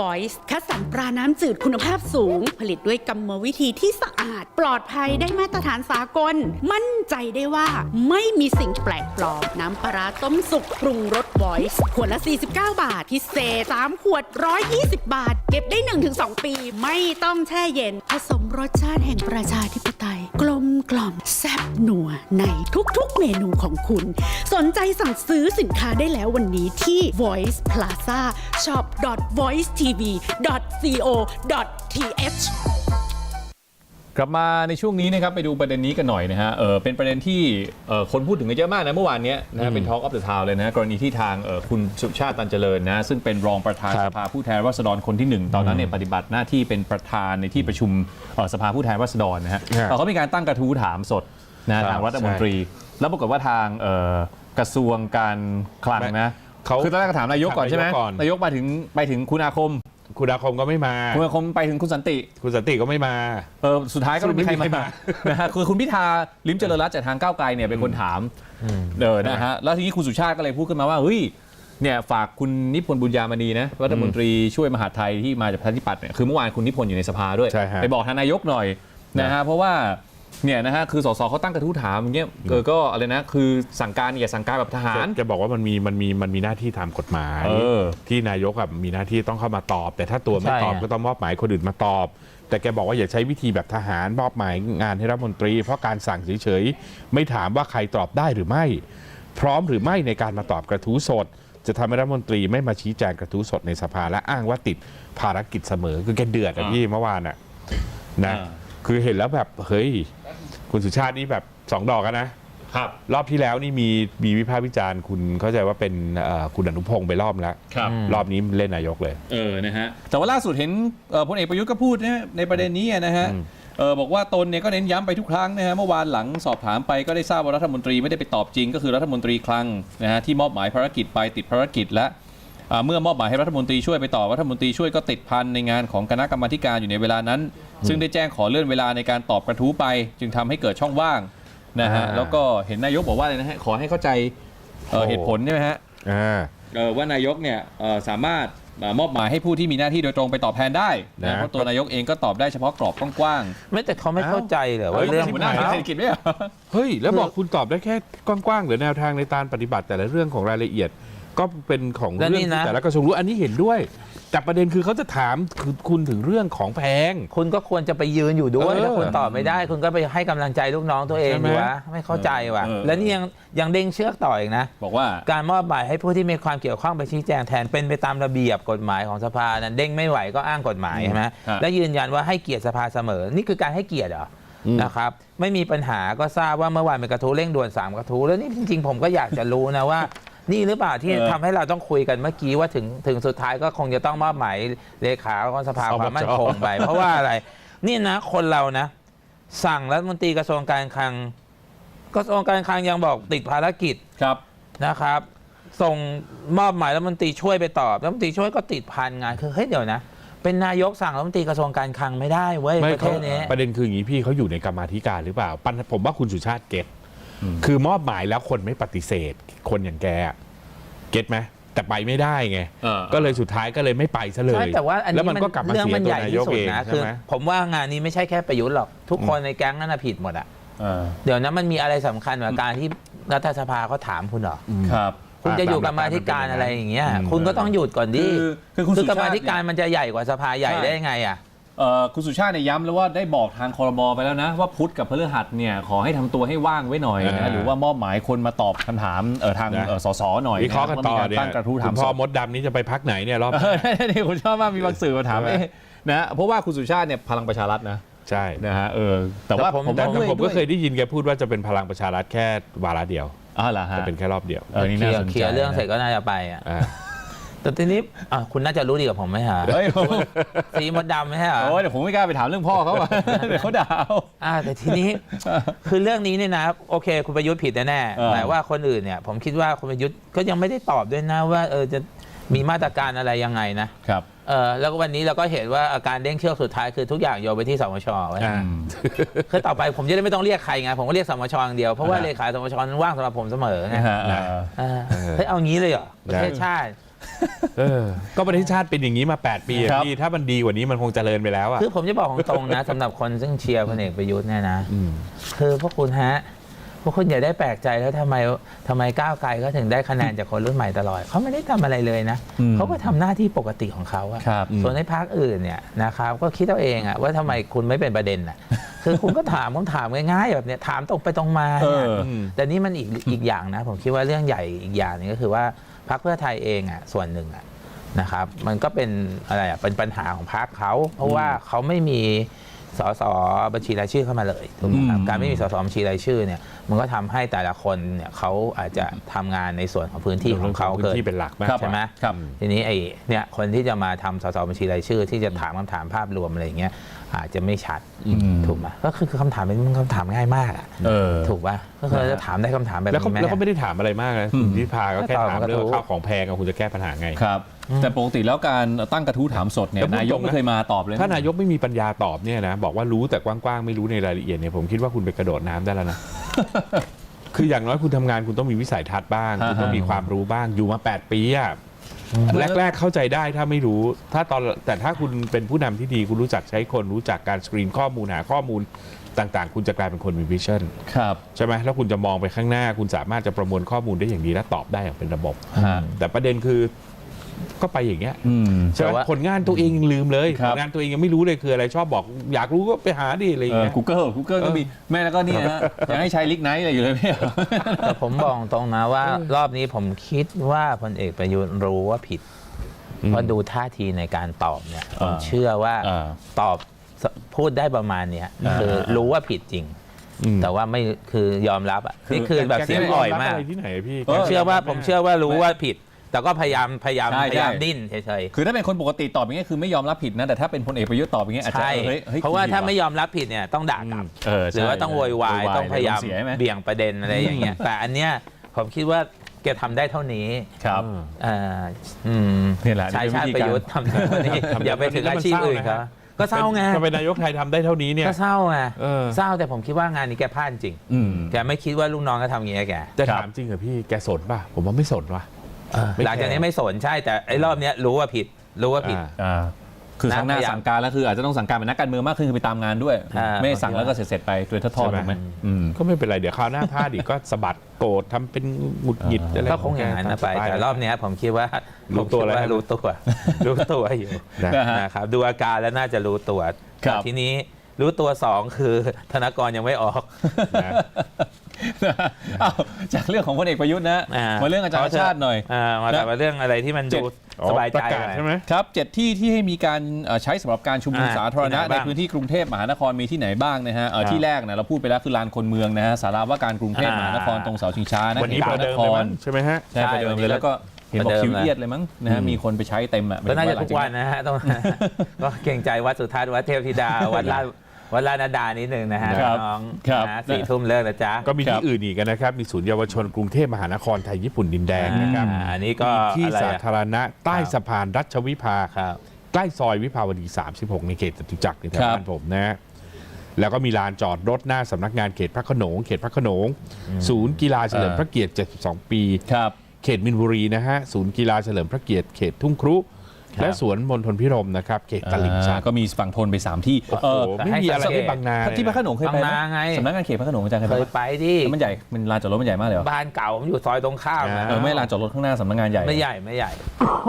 Voice คัดสรรปลาน้ำจืดคุณภาพสูง ผลิตด้วยกรรมวิธีที่สะอาด ปลอดภัยได้มาตรฐานสากล มั่นใจได้ว่าไม่มีสิ่งแปลกปลอม น้ำปลาต้มสุกปรุงรส Voice ขวดละ 49 บาท พิเศษ 3 ขวด 120 บาท เก็บได้ 1-2 ปี ไม่ต้องแช่เย็น ผสมรสชาติแห่งประชาธิปไตยกลม กล่อมแซ่บนัวในทุกๆเมนูของคุณ สนใจสั่งซื้อสินค้าได้แล้ววันนี้ที่ Voice Plaza shop voice tv co th กลับมาในช่วงนี้นะครับไปดูประเด็นนี้กันหน่อยนะฮะเออเป็นประเด็นที่เอ่อคนพูดถึงกันเยอะมากนะเมื่อวานเนี้ยนะฮะเป็น Talk of the Town เลยนะกรณีที่ทางเอ่อคุณสุชาติตันเจริญนะซึ่งเป็นรองประธานครัสบภาผู้แทนราษฎรคนที่หนึ่งตอนนั้นเนี่ยปฏิบัติหน้าที่เป็นประธานในที่ประชุมเอ่อสภาผู้แทนราษฎรนะฮะครับเอ่อเขามีการตั้งกระทู้ถามสดนะฮะครับทางรัฐมนตรี แล้วปรากฏว่าทางเอ่อกระทรวงการคลังนะเขาคือตอนแรกก็ถามนายกก่อนใช่ไหมถามนายกก่อน นายกมาถึงไปถึงคุณอาคม คุณอาคมก็ไม่มา คุณอาคมไปถึงคุณสันติคุณสันติก็ไม่มา เออสุดท้ายก็ไม่มีใครสรุปไม่มีใครมามานะฮะคือคุณพิธาลิมเจริญรัตน์จากทางก้าวไกลเนี่ยเป็นคนถามเออนะฮะแล้วทีนี้คุณสุชาติก็เลยพูดขึ้นมาว่าเฮ้ยเนี่ยฝากคุณนิพนธ์บุญญามณีนะรัฐมนตรีช่วยมหาดไทยที่มาจากประชาธิปัตย์เนี่ยคือเมื่อวานคุณนิพนธ์อยู่ในสภาด้วยใช่ฮะไปบอกทางนายกหน่อยนะฮะเพราะว่า เนี่ยนะฮะคือสสเขาตั้งกระทู้ถามอย่างเงี้ยเออก็อะไรนะ คือสั่งการอย่าสั่งการแบบทหาร จะบอกว่ามันมีมันมีมันมีหน้าที่ตามกฎหมาย เออ ที่นายกอะมีหน้าที่ต้องเข้ามาตอบ แต่ถ้าตัวไม่ใช่ตอบฮะก็ต้องมอบหมายคนอื่นมาตอบ แต่แกบอกว่าอย่าใช้วิธีแบบทหารมอบหมายงานให้รัฐมนตรี เพราะการสั่งเฉยๆไม่ถามว่าใครตอบได้หรือไม่ พร้อมหรือไม่ในการมาตอบกระทู้สด จะทำให้รัฐมนตรีไม่มาชี้แจงกระทู้สดในสภาและอ้างว่าติดภารกิจเสมอคือแกเดือดอะอ่าพี่เมื่อวานอะนะ อ่า คือเห็นแล้วแบบเฮ้ยคุณสุชาตินี่แบบสองดอกอะนะ ครับ รอบที่แล้วนี่มีมีวิพากษ์วิจารณ์คุณเข้าใจว่าเป็นเอ่อคุณอนุพงศ์ไปรอบแล้วครับ รอบนี้เล่นนายกเลย เออ นะฮะ แต่ว่าล่าสุดเห็นเอ่อพลเอกประยุทธ์ก็พูดนะในประเด็นนี้นะฮะอืมเออบอกว่าตนเนี่ยก็เน้นย้ำไปทุกครั้งนะฮะเมื่อวานหลังสอบถามไปก็ได้ทราบว่ารัฐมนตรีไม่ได้ไปตอบจริง ก็คือรัฐมนตรีคลังนะฮะที่มอบหมายภารกิจไปติดภารกิจและอ่า เมื่อมอบหมายให้รัฐมนตรีช่วยไปต่อรัฐมนตรีช่วยก็ติดพันในงานของคณะกรรมาธิการอยู่ในเวลานั้น ซึ่งได้แจ้งขอเลื่อนเวลาในการตอบกระทู้ไป จึงทำให้เกิดช่องว่างนะฮะแล้วก็เห็นนายกบอกว่าอะไรนะฮะขอให้เข้าใจเอ่อเหตุผลใช่ไหมฮะอ่าเอ่อว่านายกเนี่ยเอ่อสามารถเอ่อมอบหมายให้ผู้ที่มีหน้าที่โดยตรงไปตอบแทนได้นะนะเพราะตัวนายกเองก็ตอบได้เฉพาะกรอบกว้างไม่แต่เขาไม่เข้าใจเหรอๆว่าเฮ้ยเรื่องหัวหน้าของเศรเขาษฐกิจไม่เหรอเฮ้ยแล้วบอกคุณตอบได้แค่กว้างๆหรือแนวทางในการปฏิบัติแต่ละเรื่องของรายละเอียด ก็เป็นของแล้วเรื่องนี่ที่นะแต่ละกระทรวงรู้อันนี้เห็นด้วย แต่ประเด็นคือเขาจะถามคือคุณถึงเรื่องของแพง คุณก็ควรจะไปยืนอยู่ด้วยเออถ้าคุณตอบไม่ได้ คุณก็ไปให้กำลังใจลูกน้องตัวเองใช่ไหม ดีวะไม่เข้าใจว่ะ เออ แล้วนี่ยังยังเด้งเชือกต่ออีกนะ บอกว่า การมอบหมายให้ผู้ที่มีความเกี่ยวข้องไปชี้แจงแทนเป็นไปตามระเบียบกฎหมายของสภานั้นเด้งไม่ไหวก็อ้างกฎหมายใช่ไหมฮะ และยืนยันว่าให้เกียรติสภาเสมอ นี่คือการให้เกียรติเหรออมนะครับ ไม่มีปัญหาก็ทราบว่าเมื่อวานเป็นกระทู้เร่งด่วนสามกระทู้แล้วนี่จริงๆผมก็อยากจะรู้นะว่า นี่หรือเปล่าที่เออทำให้เราต้องคุยกันเมื่อกี้ว่าถึงถึงสุดท้ายก็คงจะต้องมอบหมายเลขาของสภาความมั่นคงไป เพราะว่าอะไร นี่นะคนเรานะ สั่งรัฐมนตรีกระทรวงการคลังกระทรวงการคลังยังบอกติดภารกิจ ครับ นะครับ ส่งมอบหมายรัฐมนตรีช่วยไปตอบรัฐมนตรีช่วยก็ติดพันงานคือเฮ้ยเดี๋ยวนะ เป็นนายกสั่งรัฐมนตรีกระทรวงการคลังไม่ได้เว้ยไม่ประเทเขาศนี้ ประเด็นคืออย่างนี้พี่เขาอยู่ในกรรมาธิการหรือเปล่าปัญผมว่าคุณสุชาติเก็ต คือมอบหมายแล้วคนไม่ปฏิเสธ คนอย่างแกอะเก็ตไหมแต่ไปไม่ได้ไง เออ ก็เลยสุดท้ายก็เลยไม่ไปซะเลยใช่แต่ว่าอันแล้นี้วมันก็กลับมาเรื่องเสียมันตัใหวญ่นายที่กสุดเองนะใช่คือ ไหม ผมว่างานนี้ไม่ใช่แค่ประยุทธ์หรอกทุกคนในแก๊งนั้นนะผิดหมดอะเออเดี๋ยวนะมันมีอะไรสำคัญกว่าการที่รัฐสภาเขาถามคุณเหรอครับ คุณจะอยู่กรรมาธิการอะไรอย่างเงี้ย คุณก็ต้องหยุดก่อนดิคือคือคุณคืสุอกรรชามาติธิการเนี่ยมันจะใหญ่กว่าสภาใหญ่ใช่ได้ยังไงอะเอ่อ คุณสุชาติเนี่ยย้ำแล้วว่าได้บอกทางคอรมอไปแล้วนะ ว่าพุธกับพฤหัสเนี่ยขอให้ทำตัวให้ว่างไว้หน่อยอ่านะหรือว่ามอบหมายคนมาตอบคำถามเอ่อทางนะ เอ่อสสหน่อยวิเคราะห์กันต่อว่ามีเนี่ยตั้งกระทู้ถาคุมณสพ่อด มดดำนี่จะไปพักไหนเนี่ยรอบเออนี่ผมชอบมากมีบางสื่อมาถามใช่ไหม เอ๊ะนะเพราะว่าคุณสุชาติเนี่ยพลังประชารัฐนะใช่นะฮะเออแต่ว่าแต่ผมผมแต่ว่าด้วยผมก็เคยได้ยินแกพูดว่าจะเป็นพลังประชารัฐแค่วาระเดียวอ๋อเหรอฮะจะเป็นแค่รอบเดียวเออนี่เคลีน่ายสนร์ใจเคลียร์เรื่องเสร็จนะก็น่าจะไปอะ อ่า แต่ทีนี้อะคุณน่าจะรู้ดีกว่าผมไหมฮะเฮ้ยผมสีมดดำไหมฮะ โอ้ยเดี๋ยวผมไม่กล้าไปถามเรื่องพ่อเขาอะเดี๋ยวเขาด่าเอา อ่าแต่ทีนี้ คือเรื่องนี้เนี่ยนะโอเค คุณประยุทธ์ผิดแน่เออ ๆแต่ว่าคนอื่นเนี่ย ผมคิดว่าคุณประยุทธ์ก็ยังไม่ได้ตอบด้วยนะว่าเออจะมีมาตรการอะไรยังไงนะครับ เออแล้วก็วันนี้เราก็เห็นว่าอาการเด้งเชือกสุดท้ายคือทุกอย่างโยนไปที่สมชไว้อ่า คือต่อไปผมจะได้ไม่ต้องเรียกใครไงผมก็เรียกสมชอย่างเดียวเพราะว่าอ่าเลขาสมชนั้นว่างสำหรับผมเสมอไงนะฮะนะเออเออเฮ้ยเอางี้เลยเหรอประเทศชาติเออ ก็ประเทศชาติเป็นอย่างนี้มา 8 ปีอะครับ พี่ถ้ามันดีกว่านี้มันคงเจริญไปแล้วอะคือผมจะบอกตรงๆนะ สำหรับคนซึ่งเชียร์พลเอกประยุทธ์เนี่ยนะ ม คือพวกคุณฮะ พวกคุณอย่าได้แปลกใจแล้วทำไมทำไมก้าวไกลก็ถึงได้คะแนนจากคนรุ่นใหม่ตลอด เขาไม่ได้ทำอะไรเลยนะ อืมเขาก็ทำหน้าที่ปกติของเขาอะครับ ส่วนในพักอื่นเนี่ยนะครับก็คิดเอาเองอะว่าทำไมคุณไม่เป็นประเด็นอะคือคุณก็ถามคำถามง่ายๆแบบเนี้ยถามตรงไปตรงมาเอเนี่ย อ แต่นี่มันอีกอีกอย่างนะ ผมคิดว่าเรื่องใหญ่อีกอย่างหนึงก็คือว่า พรรคเพื่อไทยเองอะส่วนหนึ่งอะนะครับ มันก็เป็นอะไรอะเป็นปัญหาของพรรคเขาเพราะว่าเขาไม่มีสสบัญชีรายชื่อเข้ามาเลยถูกไหมครับอืมการไม่มีสสบัญชีรายชื่อเนี่ยมันก็ทำให้แต่ละคนเนี่ยเขาอาจจะทำงานในส่วนของพื้นที่ของเขาพื้เกินดที่เป็นหลักมากครับใช่ไหมครับทีนี้ไอ้เนี่ยคนที่จะมาทำสสบัญชีรายชื่อ ที่จะถามคำถามภาพรวมอะไรอย่างเงี้ย อาจจะไม่ชัดอืมถูกไหมก็คือคำถามเป็นคำถามง่ายมากอะเออถูกป่ะก็คือจะถามได้คำถามแบบแล้วก็นี้ไหมแล้วก็ไม่ได้ถามอะไรมากนะอืมคุณพิพาก็แค่ก็ตอบถามกระเรื่องทู้ข้าวของแพงอะคุณจะแก้ปัญหาไงครับ แต่ปกติแล้วการตั้งกระทู้ถามสดเนี่ยแล้วพูดนายกตรงนะไม่เคยมาตอบเลยถ้านายกไม่มีปัญญาตอบเนี่ยนะบอกว่ารู้แต่กว้างๆไม่รู้ในรายละเอียดเนี่ยผมคิดว่าคุณไปกระโดดน้ำได้แล้วนะคืออย่างน้อยคุณทำงานคุณต้องมีวิสัยทัศน์บ้างฮะคุณต้องมีความรู้บ้างอยู่มา 8 ปีอะ แรก ๆ เข้าใจได้ถ้าไม่รู้ ถ้าตอนแต่ถ้าคุณเป็นผู้นำที่ดี คุณรู้จักใช้คนรู้จักการสกรีนข้อมูลหาข้อมูลต่างๆ คุณจะกลายเป็นคนมีวิชั่นครับใช่ไหมแล้วคุณจะมองไปข้างหน้า คุณสามารถจะประมวลข้อมูลได้อย่างดีและตอบได้อย่างเป็นระบบฮะแต่ประเด็นคือ ก็ไปอย่างเงี้ยอืมใช่ไหมแต่ว่า ผลงานตัวเองยังลืมเลยครัผบ ลงานตัวเองยังไม่รู้เลยคืออะไรชอบบอก อยากรู้ก็ไปหาดิอะไรอย่างเออเงี้ย Google Google ก็มี แม่แล้วก็เนี่ยฮะยังให้ใช้ลิกไนท์อะไรอยู่เลยพี่ แต่ผมบอกตรงนะว่ารอบนี้ผมคิดว่าพลเอกประยุทธ์รู้ว่าผิดอืมเพราะดูท่าทีในการตอบเนี่ยผมอ่าเชื่อว่าอ่าตอบพูดได้ประมาณเนี้ยอ่าคือรู้ว่าผิดจริงอืมแต่ว่าไม่คือยอมรับอะคือ นี่คือแบบเสียงอ่อยมากอะไรที่ไหนพี่เอผมเชื่อว่าผมเชื่อว่ารู้ว่าผิด แต่ก็พยายามพยายามใช่พยายามใช่ดิ้นเฉยคือถ้าเป็นคนปกติตอบอย่างเงี้ยคือไม่ยอมรับผิดนะแต่ถ้าเป็นพลเอกประยุทธ์ตอบอย่างเงี้ยอาจๆจะใช่เฮ้ยฮ้ยเพราะว่าผิดถ้าไม่ยอมรับผิดเนี่ยต้องด่ากลับเออหรือว่าใช่ต้องโวยวายโวต้องพยายามเสียไหมเบี่ยงประเด็นอะไรอย่างเงี้ย แต่อันเนี้ยผมคิดว่าแกทำได้เท่านี้ครับ เอ่ออืมนี่แหละชายชาตินี่ปเป็นวิธีการ ระยุทธ์ทำได้เท่านี้อย่าไปถึงอาชีพอื่นเขาก็เศร้าไงถ้าเป็นนายกไทยทำได้เท่านี้เนี่ย ก็เศร้าไงเออ เศร้าแต่ผมคิดว่างานนี้แกพลาดจริงอืม แกไม่คิดว่าลูกน้องก็ทำอย่างเงี้ยแกจะครับถามจริงเหรอพี่แกสนป่ะ ผมว่าไม่สนว่ะ ไม่หลังจากนี้แคร์ไม่สนใช่แต่ไอ้รอบเนี้ยรู้ว่าผิดรู้ว่าผิด อ่าอ่าคือครั้งหน้าพยายามสั่งการแล้วคืออาจจะต้องสั่งการเป็นนักการเมืองมากขึ้นคือไปตามงานด้วย อ่า ไม่ได้สั่งแล้วก็เสร็จๆไปโดยทอดๆใช่ไหมถูกไหมอืม ก็ไม่เป็นไร เดี๋ยวคราวหน้าพลาดอีกก็สะบัดโกรธทำเป็นหงุดหงิดอะไรก็คงอย่างนั้นนะไปตมสตล์แต่รอบเนี้ยผมคิดว่ารู้ตัวผมคิดแล้วใช่ไหม รู้ตัวรู้ตัวอยู่นะนะฮะนะครับดูอาการแล้วน่าจะรู้ตัวครับ แต่ทีนี้รู้ตัวสองคือธนากรยังไม่ออก นะ อ้าวจากเรื่องของพลเอกประยุทธ์นะ อ่ามาเรื่องอาจารย์ชาติหน่อยอ่ามาแต่ว่าเรื่องอะไรที่มันเจ็ดูดอ๋อสบายใจประกาศหน่อยใช่ไหม ครับเจ็ดที่ที่ให้มีการเอ่อใช้สำหรับการชุมนุมอ่าสาธารณะที่ไหนในบ้างพื้นที่กรุงเทพมหานครมีที่ไหนบ้างนะฮะเอ่อครับที่แรกนะเราพูดไปแล้วคือลานคนเมืองนะฮะสาราว่าการกรุงเทพมหานครอ่า ตรงเสาชิงช้านะวันนี้เขประตเดิมพเลยหมั้นงครใช่ไหมฮะ ใช่ประเดิมเลยแล้วก็เห็นบอกประเดิมคิวเลยเอียดเลยมั้งนะฮะอืมมีคนไปใช้เต็มอะก็น่าจะหมยทุถึกงวันนะฮะต้อง ก็เกรงใจวัดสุทัศน์วัดเทพธิดา วัดลาด วัดลาดนาดานิดนึงนะฮะครับน้องครับนะสี่ทุ่มเลิกนะจ๊ะ ก็มีครัที่บอื่นอีกนะครับ มีศูนย์เยาวชนกรุงเทพมหานครไทยญี่ปุ่นดินแดงนะครับอ่าอันนี้ก็มีที่อะไรอะสาธารณะใต้ครับสะพานรัชวิภา ครับ ใกล้ซอยวิภาวดี 36 ในเขตจตุจักรในแถวครับบ้านผมนะแล้วก็มีลานจอดรถหน้าสำนักงานเขตพระโขนง เขตพระโขนง ศูนย์กีฬาเฉลิมพระเกียรติ 72 ปี ครับ เขตมินบุรีนะฮะ ศูนย์กีฬาเฉลิมพระเกียรติ เขตทุ่งครุครับ และสวนมณฑลพิรมนะครับเขตตลิ่งชันอ่าก็มีฝั่งทนไปสามที่โอ้โหเออไม่มีอะไรให้บางนาเลยที่พระโขนงเคยไปไหมบางนาไงสำนักงานเขตพระโขนงอาจารย์เคยเคไปยปะไปที่มันใหญ่มันลานจอดรถมันใหญ่มากเลยเหรอบ้านเก่าผมอยู่ซอยตรงข้ามนะอ่าเออไม่ลานจอดรถข้างหน้าสำนักงานใหญ่ไม่ใหญ่ไม่ใหญ่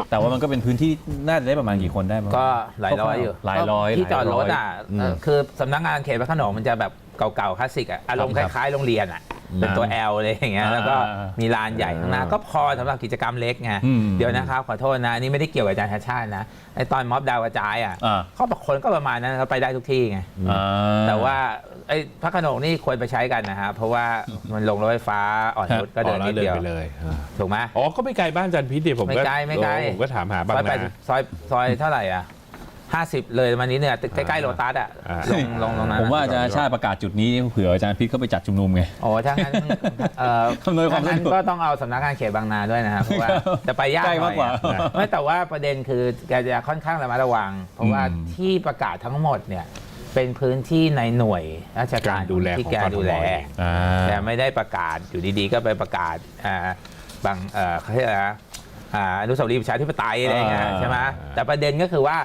แต่ว่ามันก็เป็นพื้นที่น่าจะได้ประมาณกี่คนได้มั้งก็หลายร้อยอยู่หลายร้อยที่จอดรถอะอืมเออคือสำนักงานเขตพระโขนงมันจะแบบเก่าๆคลาสสิกอะอารมณ์คครับล้ายๆโรงเรียนอะ เป็นตัว L อะไรอย่างเงี้ยอ่าแล้วก็มีลานใหญ่ข้างหน้าอ่าก็พอสำหรับกิจกรรมเล็กไงอืมเดี๋ยวนะครับขอโทษนะอันนี่ไม่ได้เกี่ยวกับอาจารย์ชาติชาตินะไอตอนม็อบดาวกระจายอะอ่า เขาบอกคนก็ประมาณนั้นเขาไปได้ทุกที่ไง อ่าแต่ว่าไอ้พระโขนงนี่ควรไปใช้กันนะฮะเพราะว่ามันลงรถไฟฟ้าอ่อนนุชก็เดินอ๋อนิดแล้วเดียวไปเลยอ่าถูกไหม อ๋อก็ไม่ไกลบ้านจันพิษเดี๋ยวผมไม่ก็ไกลไม่ไกล โอ้ผมก็ถามหาบางซอยแปนาดซอยซอยเท่าไหร่อะ ห้าสิบเลยมานี้เนี่ยใกล้ๆโลตัสอะอ่าลงลงตรงนั้นผมว่าอาจารย์ชาติประกาศจุดนี้เผื่ออาจารย์พิษเขาไปจัดชุมนุมไงโอ้ถ้างั้นเอ่ออำนวยความถ้างั้นสะดวกก็ต้องเอาสำนักงานเขตบางนาด้วยนะครับเพราะว่าจะไปยากใกล้หน่มาอกยกว่าอะไม่แต่ว่าประเด็นคือแกจะค่อนข้างระมัดระวัง เพราะว่าอืมที่ประกาศทั้งหมดเนี่ยเป็นพื้นที่ในหน่วยราชการการดูแลที่ของแกกทมดูแลเองอ่าแต่ไม่ได้ประกาศอยู่ดีๆ ก็ไปประกาศอ่าบางเอ่อเขาเรียกอะไรนะ อ่าอนุสาวรีย์ประชาธิปไตยอะไรเงี้ยอ่าใช่ไหมแต่ประเด็นก็คือว่า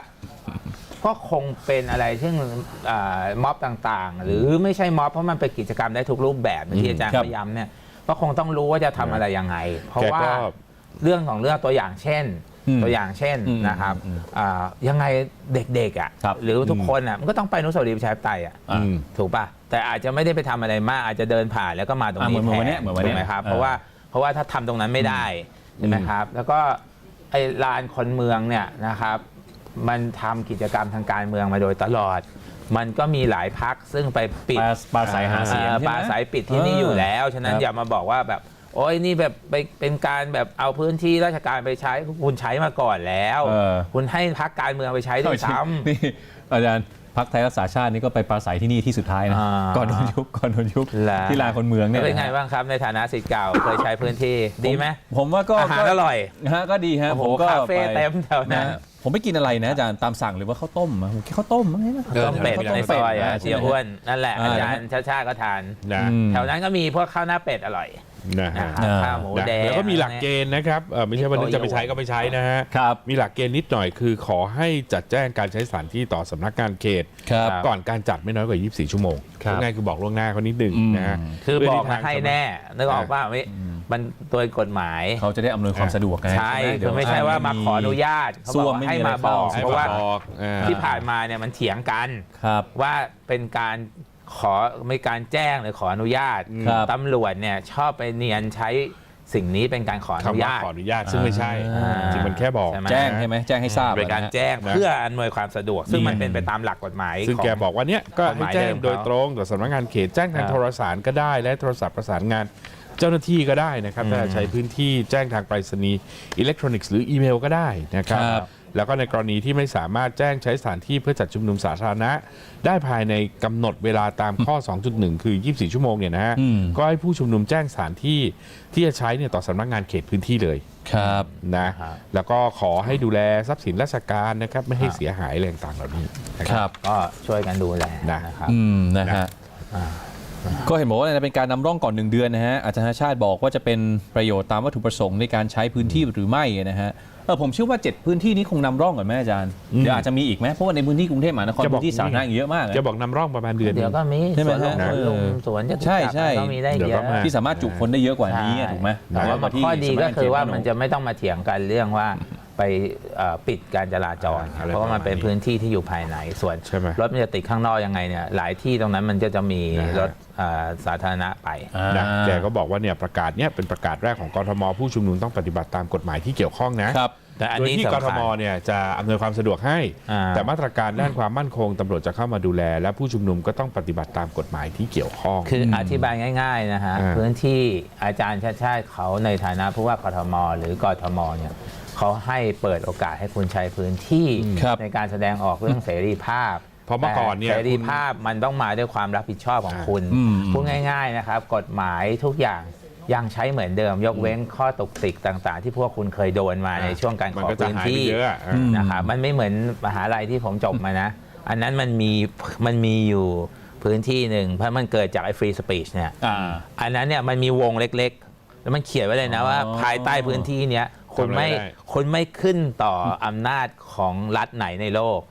ก็คงเป็นอะไรที่อ่าม็อบต่างๆ หรือไม่ใช่ม็อบเพราะมันเป็นกิจกรรมได้ทุกรูปแบบอย่างที่อาจารย์ครับพยายามเนี่ยก็คงต้องรู้ว่าจะทำอะไรยังไง เพราะแกว่าก็เรื่องของเรื่องตัวอย่างเช่นอืมตัวอย่างเช่นอืมนะครับอืมอ่ายังไงเด็กๆอะครับหรือทุกคนอะมันก็ต้องไปอนุสาวรีย์ประชาธิปไตยอะอ่าอืมถูกป่ะแต่อาจจะไม่ได้ไปทำอะไรมากอาจจะเดินผ่านแล้วก็มาตรงนี้อะเหมือนวันเนี้ยแทเหมือนวันเนี้ยถูกไหมครับเออเพราะว่าเพราะว่าถ้าทำตรงนั้นไม่ได้ ใช่ไหมครับ แล้วก็ไอ้ลานคนเมืองเนี่ยนะครับ มันทำกิจกรรมทางการเมืองมาโดยตลอด มันก็มีหลายพักซึ่งไปปิดปลาปลาใสหาเสียงอ่ใช่ไหม ปลาสายปิดที่นี่อยู่แล้ว ฉะนั้นครับ อย่ามาบอกว่าแบบ โอ้ยนี่แบบไปเป็นการแบบเอาพื้นที่ราชการไปใช้คุณใช้มาก่อนแล้ว เออ คุณให้พักการเมืองไปใช้ด้วยซ้ำนี่อาจารย์พักไทยรักษาชาตินี่ก็ไปปราศัยที่นี่ที่สุดท้ายนะอ่าก่อนโดนยุบก่อนโดนยุบเหรอที่ลานคนเมืองเนี่ยเป็นไงบ้างครับในฐานะสิทธิ์เก่าเคยใช้พื้นที่ดีไหมผผมว่าก็อาหารก็อร่อย ฮะก็ดีฮะโอ้โหผมก็คาเฟ่ไปเต็มแถวนั้นฮผมไม่กินอะไรนะอาจารย์ตามสั่งหรือว่าข้าวต้มอะผมกินข้าวต้มมั้งนะ เออ ต้มเป็ดแถวนั้นในซอยอะใช่ไหมเสียอ้วนนั่นแหละอ่า อาจารย์ชาชาก็ทาน นะ อืม แถวนั้นก็มีพวกข้าวหน้าเป็ดอร่อย นะนะฮะครับอ่าข้าวหมูนะแดง แล้วก็มีหลักเกณฑ์นะครับเอ่อไม่ใช่ว่านึกจะไปใช้ก็ไปใช้นะฮะครับ มีหลักเกณฑ์นิดหน่อยคือขอให้จัดแจ้งการใช้สถานที่ต่อสำนักงานเขต ครับ ก่อนการจัดไม่น้อยกว่า 24 ชั่วโมงครับ ง่ายๆคือบอกล่วงหน้าเขานิดหนึ่งอืมนะฮะคือเพื่บอกที่มาทงให้สำกแน่ นึกออกว่าไม่มันตัวกฎหมาย เขาจะได้อำนวยความสะดวกไงใช่ไหคือไม่ใช่ว่ามาขออนุญาตเขาบอกว่าให้มาบอก ให้เพราะว่าบอกอ่า ที่ผ่านมาเนี่ยมันเถียงกัน ครับ ว่าเป็นการ ขอไม่การแจ้งหรือขออนุญาตครับ ตำรวจเนี่ยชอบไปเนียนใช้สิ่งนี้เป็นการขออนุคำว่าญาต ขออนุญาตซึ่งไม่ใช่ อ่า จริงๆมันแค่บอก ใช่ไหม แจ้งใช่ไหมแจ้งให้ทราบเป็นการอะนะฮะแจ้งนะ เพื่ออำนวยความสะดวก ซึ่งนี่มันเป็นไปตามหลักกฎหมายซึ่งของ แกบอกว่าเนี้ยก็กฎหให้มายแจ้งเดิมโดยตรงต่อสำนักงานเขตแจ้งทางครับโทรสารก็ได้ และโทรศัพท์ประสานงานเจ้าหน้าที่ก็ได้นะครับอืมถ้าใช้พื้นที่แจ้งทางไปรษณีย์อิเล็กทรอนิกส์หรืออีเมลก็ได้นะครับ ครับ แล้วก็ในกรณีที่ไม่สามารถแจ้งใช้สถานที่เพื่อจัดชุมนุมสาธารณะ ได้ภายในกำหนดเวลาตามข้อ 2.1 คือ 24 ชั่วโมงเนี่ยนะฮะอืมก็ให้ผู้ชุมนุมแจ้งสถานที่ที่จะใช้เนี่ยต่อสำนักงานเขตพื้นที่เลยครับนะแล้วก็ขอให้ดูแลทรัพย์สินราชการนะครับไม่ให้ครับเสียหายอะไรต่างๆเหล่านี้นะคครับรับก็ช่วยกันดูแลนะนะครับอืมนะฮะอ่าก็เห็นบอกว่าเป็นการนำร่องก่อนหนึ่งเดือนนะฮะอาจารย์ชาติบอกว่าจะเป็นประโยชน์ตามวัตถุประสงค์ในการใช้พื้นที่หรือไม่นะฮะ เออผมเชื่อว่า 7 พื้นที่นี้คงนำร่องก่อนไหมอาจารย์อืมเดี๋ยวอาจจะมีอีกไหมเพราะว่าในพื้นที่กรุงเทพมหานครจะบอก พื้นที่สาธารณะอีกเยอะมากนะ จะบอกนำร่องประมาณเดือนหเดี๋ยวนึ่ง ก็มีใช่ไหมสวนลงฮะสวนลุมเออสวนจะใช่ใช่ ก็มีได้เดี๋ยวเยก็อะ มา ที่สามารถจุคนได้เยอะกว่านี้อะถูกไหมแต่ว่าที่ข้อดีก็คือว่าสำกงมันจะไม่ต้องมาเถียงกันเรื่องว่า ไปเอ่อปิดการจราจรอ่าอะไรเพราะว่ามันเป็นประมาณนี้พื้นที่ที่อยู่ภายในส่วนใช่ไหมรถมันจะติดข้างนอกยังไงเนี่ยหลายที่ตรงนั้นมันก็จะมีนะฮะรถเอ่อสาธารณะไปอ่านะแกก็บอกว่าเนี่ยประกาศเนี่ยเป็นประกาศแรกของกทมผู้ชุมนุมต้องปฏิบัติตามกฎหมายที่เกี่ยวข้องนะครับแต่อันโดยนี้ที่กสำทคัญมเนี่ยจะอำนวยความสะดวกให้อ่าแต่มาตรการด้านความมั่นคงตำรวจจะเข้ามาดูแล และผู้ชุมนุมก็ต้องปฏิบัติตามกฎหมายที่เกี่ยวข้อง คืออธิบายง่ายๆนะฮะอ่าพื้นที่อาจารย์ชาติชาติเขาในฐานะผู้ว่ากทม หรือกทมเนี่ย เขาให้เปิดโอกาสให้คุณใช้พื้นที่ครับในการแสดงออกเรื่องเสรีภาพเพราะเมื่อก่อนเนี่ยแต่เสรีภาพมันต้องมาด้วยความรับผิดชอบของอ่าคุณอืม พูดง่าย ๆนะครับ กฎหมายทุกอย่างยังใช้เหมือนเดิม ยกเว้นข้อตกติกต่างๆ ที่พวกคุณเคยโดนมาในช่วงการมัขนอก็จะพื้นหายไปที่ เยอะอะอืมนะครับมันไม่เหมือนมหาลัยที่ผมจบมานะ อันนั้นมันมีมันมีอยู่พื้นที่หนึ่งเพราะมันเกิดจากไอ้ฟรีสปีชเนี่ยอ่า อันนั้นเนี่ยมันมีวงเล็กๆ แล้วมันเขียนไว้เลยนะว่าอ๋อภายใต้พื้นที่เนี้ย คุณไม่ทำอะไรได้ คุณไม่ขึ้นต่ออำนาจของรัฐไหนในโลก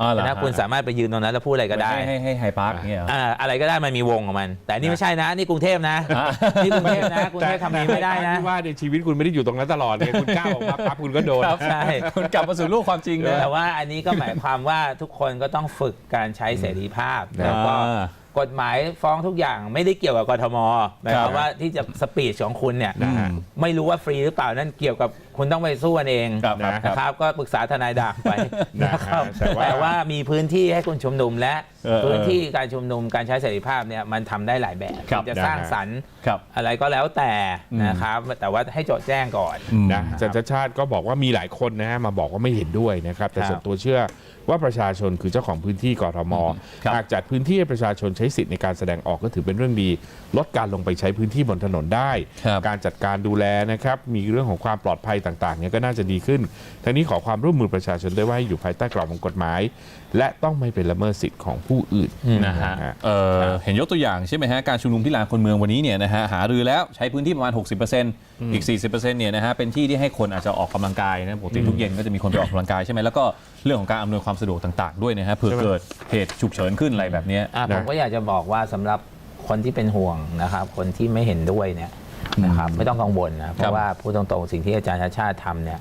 อ๋อเหรอนะฮะ คุณสามารถไปยืนตรงนั้นแล้วพูดอะไรก็ได้ ให้ให้ให้ไฮพาร์คเนี่ยเหรอ อ่าอะไรก็ได้มันมีวงของมัน แต่นี่ไม่ใช่นะ นี่กรุงเทพนะอ่านี่กรุงเทพนะกรุงเทพทำนี้ไม่ได้นะ ที่ว่าในชีวิตคุณไม่ได้อยู่ตรงนั้นตลอดไงคุณก้าวออกมาปั๊บคุณก็โดน ครับใช่ คุณกลับมาสู่โลกความจริงเลยแต่ว่าอันนี้ก็หมายความว่าทุกคนก็ต้องฝึกการใช้เสรีภาพอ่าแล้วก็กฎหมายฟ้องทุกอย่างไม่ได้เกี่ยวกับกทมหมายความว่าที่จะสปีดของคุณเนี่ย นะฮะ ไม่รู้ว่าฟรีหรือเปล่านั่นเกี่ยวกับ คุณต้องไปสู้กันเองครับครับนะครับก็ปรึกษาทนายด่างไปนะนะครับแต่ว่าแต่ว่ามีพื้นที่ให้คุณชุมนุมและเออพื้นที่การชุมนุมการใช้เสรีภาพเนี่ยมันทำได้หลายแบบครับคุณจะสร้างสรรค์ครับ อะไรก็แล้วแต่อืมนะครับ แต่ว่าให้โจทย์แจ้งก่อนนะอาจารย์ชาติชาติก็บอกว่ามีหลายคนนะฮะมาบอกว่าไม่เห็นด้วยนะครับ แต่ครับส่วนตัวเชื่อว่าประชาชนคือเจ้าของพื้นที่กทมครับ หากจัดพื้นที่ให้ประชาชนใช้ช้สิทธิ์ในการแสดงออกก็ถือเป็นเรื่องดี ลดการลงไปใช้พื้นที่บนถนนได้ ครับ การจัดการดูแลนะครับ มีเรื่องของความปลอดภัยต่างๆเนี่ยก็น่าจะดีขึ้น ทั้งนี้ขอความร่วมมือประชาชนด้วยว่าให้อยู่ภายใต้กรอบของกฎหมาย และต้องไม่เป็นละเมิดสิทธิ์ของผู้อื่นนะฮะนะฮะเอ่อเห็นยกตัวอย่างใช่ไหมฮะการชุมนุมที่ลานคนเมืองวันนี้เนี่ยนะฮะหารือแล้วใช้พื้นที่ประมาณ 60%อีก 40%เนี่ยนะฮะเป็นที่ที่ให้คนอาจจะออกกำลังกายนะปกติทุกเย็นก็จะมีคนไปออกกำลังกายใช่ไหมแล้วก็เรื่องของการอำนวยความสะดวกต่างๆ ด้วยนะฮะเผื่อเกิดเหตุฉุกเฉินขึ้นอะไรแบบเนี้ยอะนะผมก็อยากจะบอกว่าสำหรับคนที่เป็นห่วงนะครับ คนที่ไม่เห็นด้วยเนี่ย นะครับไม่ต้องกังวลนะเพครับราะว่าพูดตรงๆสิ่งที่อาจารย์ชาติชาติทำเนี่ย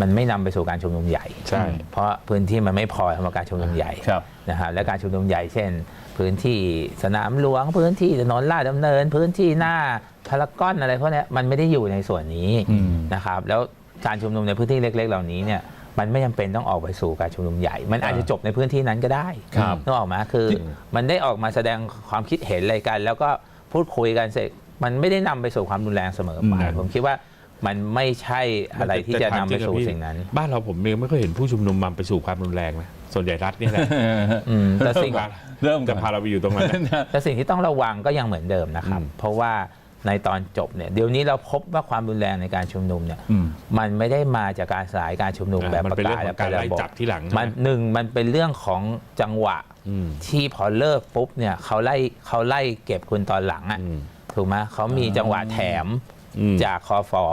มันไม่นำไปสู่การชุมนุมใหญ่ใช่เพราะพื้นที่มันไม่พอสำหรับการชุมนุมใหญ่ครับนะครับและการชุมนุมใหญ่เช่น พื้นที่สนามหลวง พื้นที่ถนนลาดดำเนิน พื้นที่หน้าพารากอนอะไรพวกเนี้ยมันไม่ได้อยู่ในส่วนนี้อืมนะครับแล้วการชุมนุมในพื้นที่เล็ก ๆ เหล่านี้เนี่ยมันไม่จำเป็นต้องออกไปสู่การชุมนุมใหญ่ มันอาจจะจบในพื้นที่นั้นก็ได้ครับนึกออกไหมคือ มันได้ออกมาแสดงความคิดเห็นอะไรกัน แล้วก็พูดคุยกันเสร็จ มันไม่ได้นำไปสู่ความรุนแรงเสมอไปอืมผมคิดว่ามันไม่ใช่อะไรที่จะนำไปสู่สิ่งนั้น บ้านเราผมยังไม่เคยเห็นผู้ชุมนุมนำไปสู่ความรุนแรงนะส่วนใหญ่รัฐเนี่ยแหละอืมแต่สิ่งเริ่มจะกันพาเราไปอยู่ตรงนั้นนะแต่สิ่งที่ต้องระวังก็ยังเหมือนเดิมนะครับอืมเพราะว่าในตอนจบเนี่ยเดี๋ยวนี้เราพบว่าความรุนแรงในการชุมนุมเนี่ยอืมมันไม่ได้มาจากการสลายการชุมนุมแบบมันประเป็นเรื่กาองศของการและไล่ระบบจับที่หลังมันนะหนึ่งมันเป็นเรื่องของจังหวะอืมที่พอเลิกปุ๊บเนี่ยเขาไล่เขาไล่เก็บคุณตอนหลังอะอืม ถูกไหมเขามีจังหวะแถมอืมจากคอฟอ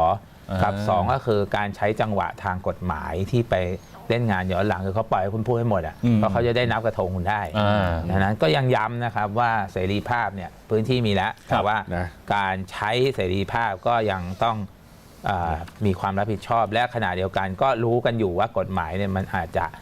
กับอ่าสองก็คือการใช้จังหวะทางกฎหมายที่ไปเล่นงานย้อนหลังคือเขาปล่อยให้คุณพูดให้หมดอะอืมเพราะเขาจะได้นับกระทงคุณได้อ่าดังนั้นก็ยังย้ำนะครับว่าเสรีภาพเนี่ยพื้นที่มีแล้วครัแต่บว่านะการใช้เสรีภาพก็ยังต้องเออมีความรับผิดชอบและขณะเดียวกันก็รู้กันอยู่ว่ากฎหมายเนี่ยมันอาจจะเอ่อ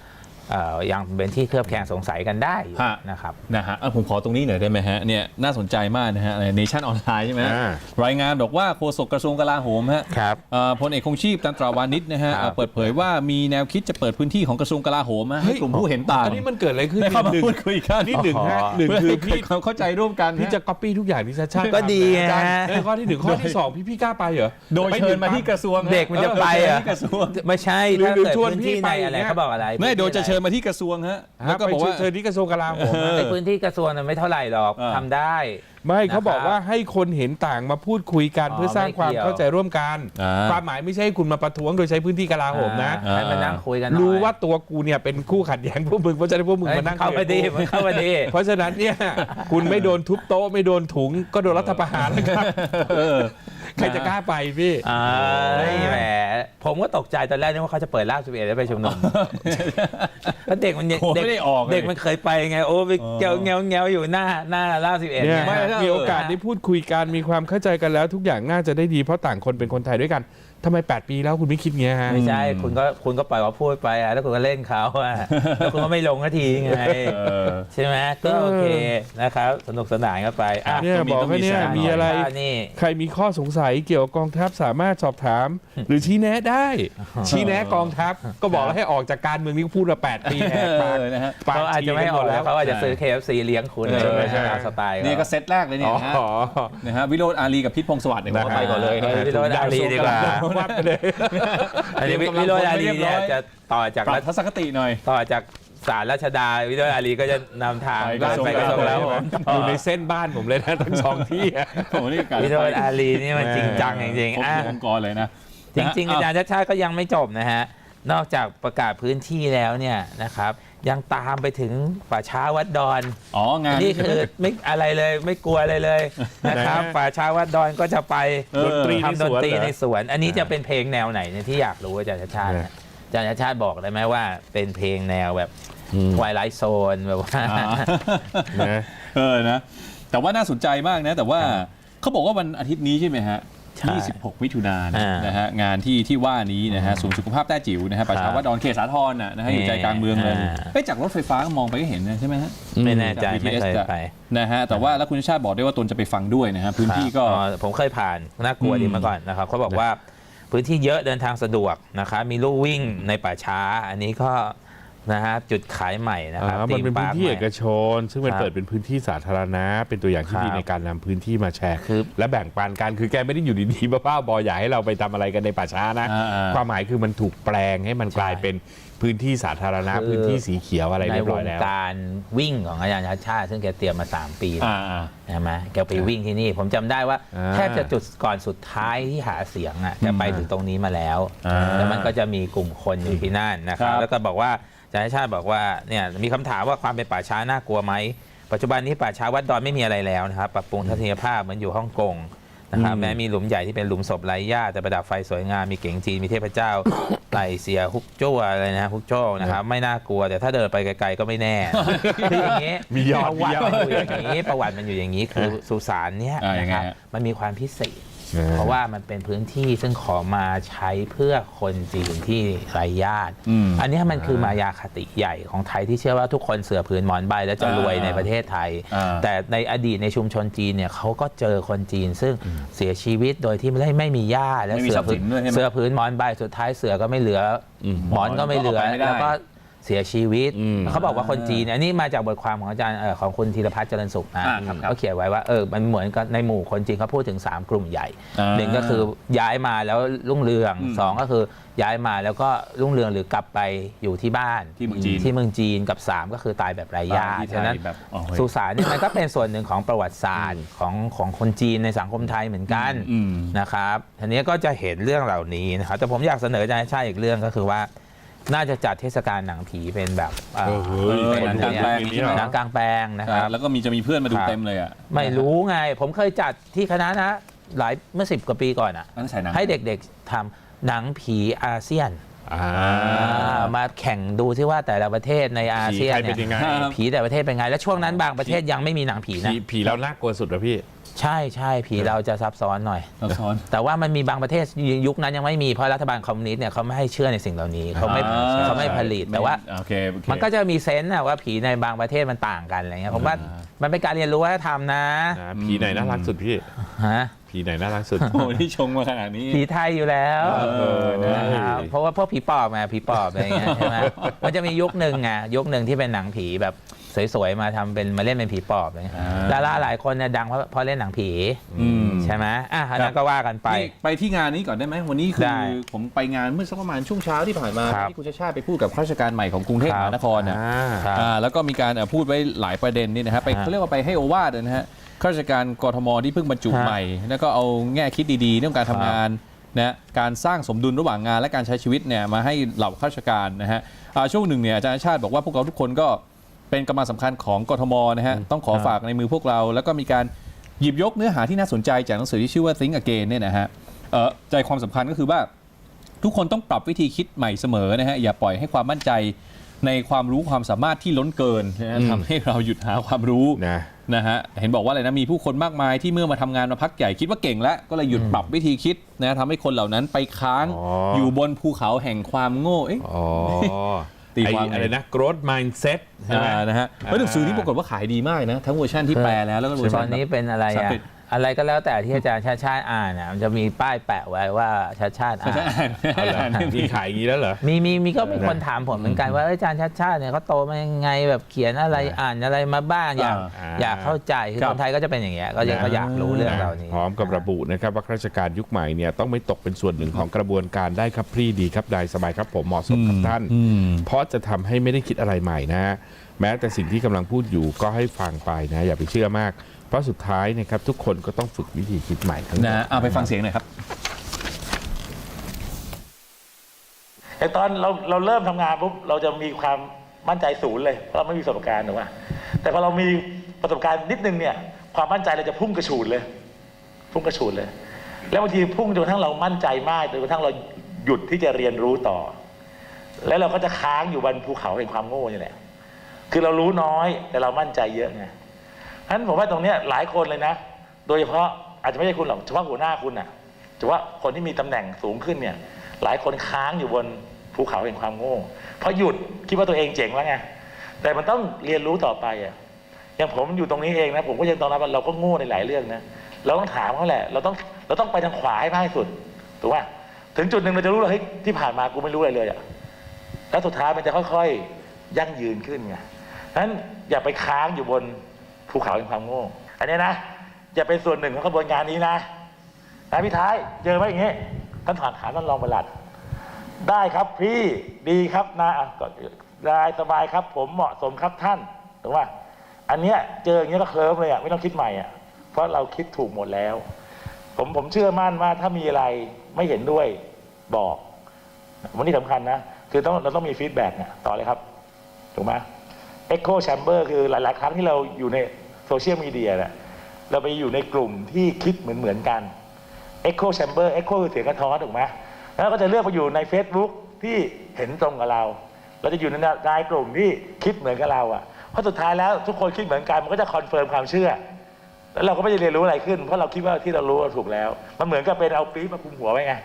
ยังเป็นที่เคลือบแคลงสงสัยกันได้อยู่ฮะ นะครับ นะฮะอะผมขอตรงนี้หน่อยได้ไหมฮะเนี่ยน่าสนใจมากนะฮะเนชั่นออนไลน์ใช่ไหมฮะอ่ารายงานบอกว่าโฆษกกระทรวงกลาโหมฮะครับเอ่อพลเอกคงชีพตันตราวานิชนะฮะครับเปิดเผยว่ามีแนวคิดจะเปิดพื้นที่ของกระทรวงกลาโหมฮะให้กลุ่มผู้เห็นต่างอันนี้มันเกิดอะไรขึ้นได้เข้ามาหนึ่งพูดคุยกันนี่หนึ่งฮะอ๋อหนึ่งเพื่อคือให้เกิพี่ดความเข้าใจร่วมกันพี่ฮะจะก๊อปปี้ทุกอย่างที่ชาติชาติก็ดีอาจารย์ฮะเออข้อที่หนึ่งข้อที่สองพี่พี่กล้าไปเหรอโดยไปเชิถึญงมาปั๊บที่กระทรวงเด็กมันจะไปเหรอที่กระทรวงไม่ใช่ หรือถ้าหรือเกิดชวนพื้นที่พี่ไปในอะไรอย่างเงี้ยเขาบอกอะไรไม่โดยจะพื้นที่เชิญมาที่กระทรวงฮะฮะแล้วก็ไปบอกว่าเชิญที่กระทรวงกลาโหมเออในพื้นที่กระทรวงนั้นไม่เท่าไหร่หรอกอ่า ทำได้ ไม่เขาบอกนะครับว่าให้คนเห็นต่างมาพูดคุยกันอ๋อเพื่อสร้างไม่ความเกี่ยว เข้าใจร่วมกัน อ่า ความหมายไม่ใช่ให้คุณมาประท้วงโดยใช้พื้นที่กลาโหมนะ อ่า ให้มานั่งคุยกันหน่อยรู้ว่าตัวกูเนี่ยเป็นคู่ขัดแย้งพวกมึงเพราะฉะนั้นพวกมึงเอ้ยมานั่งเข้ามาดีคุยกับกูมันเข้ามาดี เพราะฉะนั้นเนี่ย คุณไม่โดนทุบโต๊ะไม่โดนถุงก็โดนรัฐประหารแล้วครับ เออ ใครจะกล้าไปพี่อ่าแหมผมก็ตกใจตอนแรกนึกว่าเขาจะเปิดลาบสิบเอ็ดแล้วไปชุมนุมแล้วเด็กมันยังโอ้เด็กไม่ได้ออกเลยเด็กมันเคยไปไงโอ้ไปเงาเงาเงาอยู่หน้าหน้าลาบสิบเอ็ด เนี่ยไม่ถ้ามีโอกาสได้พูดคุยกันมีความเข้าใจกันแล้วทุกอย่างน่าจะได้ดีเพราะต่างคนเป็นคนไทยด้วยกัน ทำไม 8 ปีแล้วคุณไม่คิดเงี้ยฮะ ไม่ใช่ คุณก็คุณก็ปล่อยเขาพูดไปอะแล้วคุณก็เล่นเขาอะแล้วคุณก็ไม่ลงสักทีไงเออใช่ไหมก็โอเคนะครับสนุกสนานกันไปอะเนี่ยต้องมีบอกต้องว่ามีเนี่ยแสงมีอะไรนี่ใครมีข้อสงสัยเกี่ยวกับกองทัพสามารถสอบถาม หรือชี้แนะได้ ชี้แนะกองทัพก็บอกแล้วให้ออกจากการเมืองที่พูดมา 8 ปีแหกปากเออนะฮะปากเขาอาจจะไม่ออกแล้วเขาอาจจะซื้อ KFC เลี้ยงคุณเออใช่ไหมใช่ตามสไตล์นี่ก็เขาเซตแรกเลยเนี่ยอ๋อนะฮะนะฮะวิโรจน์อารีกับพิษพงศ์สวัสดิ์เนี่ยผมว่าไปก่อนเลยนะเออวิโรจน์อารีดีกว่าวัดไปเลยอันนี้เตรียมกำลังวิโรจน์อารีพลไว้เรียบร้เนี่ยอยจะต่อจากปรัรับทัศนคติหน่อย ต่อจากศาลราชดาวิโรจน์อารีก็จะนำทางไปกระทรวงไปกระทรวงแล้วกลาโหมอยู่ในเส้นบ้านผมเลยนะทั้งสองที่อะโอ้โหนี่การวิโรจน์อารีนี่มันจริงจังจริงครบๆอะทุกองค์กรเลยนะจริงๆอาจารย์ชาติชาติก็ยังไม่จบนะฮะ นอกจากประกาศพื้นที่แล้วเนี่ยนะครับ ยังตามไปถึงป่าช้าวัดดอนอ๋องานนี่คือไม่อะไรเลยไม่กลัวอะไรเลยนะครับนะป่าช้าวัดดอนก็จะไปเออดนตรีในทำสดนวนตรีเหรอในสวน อันนี้จะเป็นเพลงแนวไหนเนี่ยที่อยากรู้อาจารย์ชาติชาติเนี่ยอาจารย์ชาติชาติบอกได้ไหมว่าเป็นเพลงแนวแบบอืมทวายไลท์โซนแบบว่าอ่านะเออนะแต่ว่าน่าสนใจมากนะ แต่ว่าครับเขาบอกว่าวันอาทิตย์นี้ใช่ไหมฮะ ใช่26 มิถุนายนอ่านนะฮะงานที่ที่ว่านี้นะฮะศูนย์สุขภาพแต้จิ๋วนะฮะประชาวัดดอนเขตสาทรน่ะนะฮะอยู่ใจกลางเมืองเลยอ่า เอ้ยจากรถไฟฟ้าก็มองไปก็เห็นนะใช่ไหมฮะ ไม่แน่ใจจากไม่ BTS เคยไปนะฮะแต่ว่าแล้วคุณชาติชาติบอกด้วยว่าตนจะไปฟังด้วยนะฮะพื้นที่ก็ อ๋อผมเคยผ่านน่ากลัวดีอืม มาก่อนนะครับเขาบอกว่าพื้นที่เยอะเดินทางสะดวกนะครับมีลู่วิ่งในป่าช้า อันนี้ก็ นะฮะจุดขายใหม่นะครับอ่ามันเป็นพื้นที่ธีมเอกปาร์คใหชน ซึ่งมันครับเปิดเป็นพื้นที่สาธารณะ เป็นตัวอย่างที่ดีครับในการนำพื้นที่มาแชร์ คือและแบ่งปันกันคือแกไม่ได้อยู่ดีๆบ้าๆบออยากให้เราไปทำอะไรกันในป่าช้านะ อ่าๆความหมายคือมันถูกแปลงให้มันกลายเป็นพื้นที่สาธารณะ คือ พื้นที่สีเขียวอะไรในเรียบวร้อยงแล้ว การวิ่งของอาจารย์ชาติชาติ ซึ่งแกเตรียมมา 3 ปีอ่าอ่า ใช่ไหมแกไปวิ่งที่นี่ ผมจำได้ว่าอ่า แทบจะจุดก่อนสุดท้ายที่หาเสียงอะแกไปถึงตรงนี้มาแล้ว อ่าแล้วมันก็จะมีกลุ่มคนอยู่ที่นั่นนะครับ ครับ แล้วก็บอกว่า อาจารย์ชาติชาติบอกว่าเนี่ยมีคำถามว่าความเป็นป่าช้าน่ากลัวไหมปัจจุบันนี้ป่าช้าวัดดอนไม่มีอะไรแล้วนะครับปรับปรุงทัศนียภาพเหมือนอยู่ฮ่องกงนะครับแม้มีหลุมใหญ่ที่เป็นหลุมศพไร้ญาติแต่ประดับไฟสวยงามมีเก๋งจีนมีเทพเจ้าไหลเสียฮุกโจ้อะไรนะฮุกโจ้นะครับไม่น่ากลัวแต่ถ้าเดินไปไกลๆก็ไม่แน่คืออย่างนี้มียอดประวัติมียอดมันอยู่อย่างนี้ประวัติมันอยู่อย่างนี้คือสุสานเนี้ยอ่ายันะงไงครับฮะมันมีความพิเศษ เออเพราะว่ามันเป็นพื้นที่ซึ่งขอมาใช้เพื่อคนจีนที่ไร้ญาติอืมอันเนี้ยมันคือมายาคติใหญ่ของไทยที่เชื่อว่าทุกคนเสือผืนหมอนใบแล้วจะรวยอ่าในประเทศไทยอ่าแต่ในอดีตในชุมชนจีนเนี่ยเขาก็เจอคนจีนซึ่งเสียชีวิตโดยที่ไม่ได้ไม่มีญาติและไม่มีเสืทรัพย์ผืสินด้วยใช่ไหมเสือผืนหมอนใบสุดท้ายเสือก็ไม่เหลืออหมอนก็ไม่เหลือหมอนก็เอาไปไม่ได้แล้วก็ เสียชีวิต อืมเขาบอกว่าคนจีนเนี่ยอันนี้มาจากบทความของอาจารย์เอ่อของคุณธีรพัฒน์เจริญสุขนะอ่าครับครับเขาเขียนไว้ว่าเออมันเหมือนกับในหมู่คนจีนเขาพูดถึง 3 กลุ่มใหญ่อ่าหนึ่งก็คือย้ายมาแล้วรุ่งเรืองอืมสองก็คือย้ายมาแล้วก็รุ่งเรืองหรือกลับไปอยู่ที่บ้านที่เมืองจีนที่เมืองจีนกับ 3 ก็คือตายแบบไร้ญาตายที่ติไทยฉะนั้นแบบอ๋อเฮ้ย สุสานเนี่ยมันก็เป็นส่วนหนึ่งของประวัติศาสตร์ของของคนจีนในสังคมไทยเหมือนกัน อืม นะครับทีนี้ก็จะเห็นเรื่องเหล่านี้นะครับ แต่ผมอยากเสนออาจารย์ชาติอีกเรื่องก็คือว่า น่าจะจัดเทศกาลหนังผีเป็นแบบเอ่อเออเฮ้ยเออเป็นหนังกลางแปลงมีเหรอ หนังกลางแปลงนะคอ่ารับ แล้วก็มีจะมีเพื่อนมาดูครับ เต็มเลยอะไม่รู้ไง ผมเคยจัดที่คณะนะหลายเมื่อสิบกว่าปีก่อนอะอันนั้นฉายหนัง ให้เด็กๆทำหนังผีอาเซียนอ่าอ่ามาแข่งดูซิว่าแต่ละประเทศในอาผีเซียนใครเนี่เป็นยังไงยผีแต่ละประเทศเป็นไง แล้วช่วงนั้นบางประเทศยังไม่มีหนังผีนะ ผีผีแล้วน่ากลัวสุดเหรอพี่ ใช่ใช่ผีเราจะซับซ้อนหน่อย ซับซ้อน แต่ว่ามันมีบางประเทศยุคนั้นยังไม่มีเพราะรัฐบาลคอมมิวนิสต์เนี่ยเขาไม่ให้เชื่อในสิ่งเหล่านี้เขาไม่อ่าเขาไม่ผลิตแต่ว่า โอเคโอเค มันก็จะมีเซนส์นะว่าผีในบางประเทศมันต่างกันอะไรเงี้ยผมว่าอ่า มันเป็นการเรียนรู้วัฒนธรรมนะนะผีไหนน่ารักสุดพี่ ฮะผีไหนน่ารักสุด โอ้โหนี่ชงมาขนาดนี้ ผีไทยอยู่แล้วเออนะนะครับเพราะว่าพวกผีปอบไงผีปอบอะไรเงี้ยใช่ไหมมันจะมียุคหนึ่งไงยุคหนึ่งที่เป็นหนังผีแบบ สวยๆมาทำเป็นมาเล่นเป็นผีปอบอะไรเงี้ยอ่าดาราหลายคนเนี่ยดังเพราะเพราะเล่นหนังผีอืม ใช่ไหมอะอันครันั้บนก็ว่ากันไป นี่ไปที่งานนี้ก่อนได้ไหมวันนี้คืได้อผมไปงานเมื่อสักประมาณช่วงเช้าที่ผ่านมาครับที่คุณชาติชาติไปพูดกับข้าราชการใหม่ของกรุงเทพครับมหานครนะอ่าครับอ่าแล้วก็มีการเอ่อพูดไว้หลายประเด็นนี่นะฮะไปฮะเขาเรียกว่าไปให้โอวาทนะฮะข้าราชการกทมที่เพิ่งบรรจุฮะใหม่ แล้วก็เอาแง่คิดดีๆเรื่องการทำงานนะการสร้างสมดุลระหว่างงานและการใช้ชีวิตเนี่ยมาให้เหล่าข้าราชการนะฮะอ่าช่วงหนึ่งเนี่ยอาจารย์ชาติบอกว่าพวกเราทุกคนก็ เป็นกำลังสำคัญของกทมนะฮะต้องขอฝากในมือพวกเรา แล้วก็มีการหยิบยกเนื้อหาที่น่าสนใจจากหนังสือที่ชื่อว่า Think Again เนี่ยนะฮะเอ่อใจความสำคัญก็คือว่าทุกคนต้องปรับวิธีคิดใหม่เสมอนะฮะอย่าปล่อยให้ความมั่นใจในความรู้ความสามารถที่ล้นเกินนะฮะอืมทำให้เราหยุดหาความรู้นะนะฮะเห็นบอกว่าอะไรนะมีผู้คนมากมายที่เมื่อมาทำงานมาพักใหญ่คิดว่าเก่งแล้ว ก็เลยหยุดปรับวิธีคิดนะทำให้คนเหล่านั้นไปค้างอ๋อออยู่บนภูเขาแห่งความโง่เอ๊ะอ๋อ ตีไอ้ความไงอะไรนะ growth mindset ใช่ไหม อ่านะฮะเฮ้ยหนังสือนี้ปรากฏว่าขายดีมากนะ ทั้งเวอร์ชันที่แปลแล้วแล้วก็เวอร์ตชัอนนนี้เป็นอะไรสังอะเกต อะไรก็แล้วแต่ที่อาจารย์ชาติชาติอ่านอะมันจะมีป้ายแปะไว้ว่าชาติชาติอ่านเอาเหรอมีขายอย่างนี้แล้วเหรอ มีมีมีก็มีคนถามผมเหมือนกันว่าเอ้ยอาจารย์ชาติชาติเนี่ยเขาโตมายังไงแบบเขียนอะไรอ่านอะไรมาบ้างอยากอ่าอยากเข้าใจคือครับ คนไทยก็จะเป็นอย่างเงี้ยก็ยังก็อยากรู้เรื่องเหล่านี้ พร้อมกับระบุนะครับว่าข้าราชการยุคใหม่เนี่ยต้องไม่ตกเป็นส่วนหนึ่งของกระบวนการได้ครับพรีดีครับนายสบายครับผมเหมาะสมครับท่านอืมเพราะจะทำให้ไม่ได้คิดอะไรใหม่นะ แม้แต่สิ่งที่กำลังพูดอยู่ก็ให้ฟังไปนะ อย่าไปเชื่อมาก เพราะสุดท้ายนะครับทุกคนก็ต้องฝึกวิธีคิดใหม่ทั้งหมด นะฮะเอาไปฟังเสียงหน่อยครับแต่ตอนเราเราเริ่มทำงานปุ๊บเราจะมีความมั่นใจศูนย์เลยเพราะเราไม่มีประสบการณ์ถูกป่ะแต่พอเรามีประสบการณ์นิดนึงเนี่ย ความมั่นใจเราจะพุ่งกระฉูดเลย พุ่งกระฉูดเลย แล้วบางทีพุ่งจนกระทั่งเรามั่นใจมากจนกระทั่งเราหยุดที่จะเรียนรู้ต่อ แล้วเราก็จะค้างอยู่บนภูเขาแห่งความโง่นี่แหละคือเรารู้น้อยแต่เรามั่นใจเยอะไง ฉะนั้นผมว่าตรงนี้หลายคนเลยนะ โดยเฉพาะอาจจะไม่ใช่คุณหรอกเฉพาะหัวหน้าคุณน่ะเฉพาะคนที่มีตำแหน่งสูงขึ้นเนี่ย หลายคนค้างอยู่บนภูเขาแห่งความโง่เพราะหยุดคิดว่าตัวเองเจ๋งแล้วไงแต่มันต้องเรียนรู้ต่อไปอะอย่างผมอยู่ตรงนี้เองนะ ผมก็ยังต้อนนั้นเราก็โง่ในหลายเรื่องนะเราต้องถามเขาแหละ เราต้องเราต้องไปทางขวาให้มากที่สุดถูกป่ะถึงจุดหนึ่งเราจะรู้เลยเฮ้ยที่ผ่านมากูไม่รู้อะไรเลยอะแล้วสุดท้ายมันจะค่อยๆยั่งยืนขึ้นไงฉะนั้นอย่าไปค้างอยู่บน ภูเขาแห่งความโง่อันนี้นะอย่าเป็นส่วนหนึ่งของกระบวนการนี้นะนะพี่ท้ายเจอไหมอย่างงี้ท่านถามถาท่านรองประหลัด ได้ครับพี่ดีครับนะอะก็ได้สบายครับ ผมเหมาะสมครับท่านถูกป่ะอันเนี้ยเจออย่างเงี้ยก็เคลิ้มเลยอะไม่ต้องคิดใหม่อะเพราะเราคิดถูกหมดแล้ว ผมผมเชื่อมั่นว่าถ้ามีอะไรไม่เห็นด้วยบอกวันนี้สำคัญนะ คือต้องเราต้องมีฟีดแบ็กเนี่ยต่อเลยครับ ถูกไหม Echo Chamber คือหลาย ๆ ครั้งที่เราอยู่ใน โซเชียลมีเดียเนี่ยเราไปอยู่ในกลุ่มที่คิดเหมือนเหมือนกัน Echo Chamber Echo คือเสียงกระท้อนถูกไหมแล้วก็จะเลือกไปอยู่ใน Facebook ที่เห็นตรงกับเรา เราจะอยู่ในรายกลุ่มที่คิดเหมือนกับเราอะเพราะสุดท้ายแล้วทุกคนคิดเหมือนกันมันก็จะคอนเฟิร์มความเชื่อ แล้วเราก็ไม่ได้เรียนรู้อะไรขึ้น เพราะเราคิดว่าที่เรารู้ถูกแล้ว มันเหมือนกับเป็นเอาปี๊บมาคุมหัวไว้ไง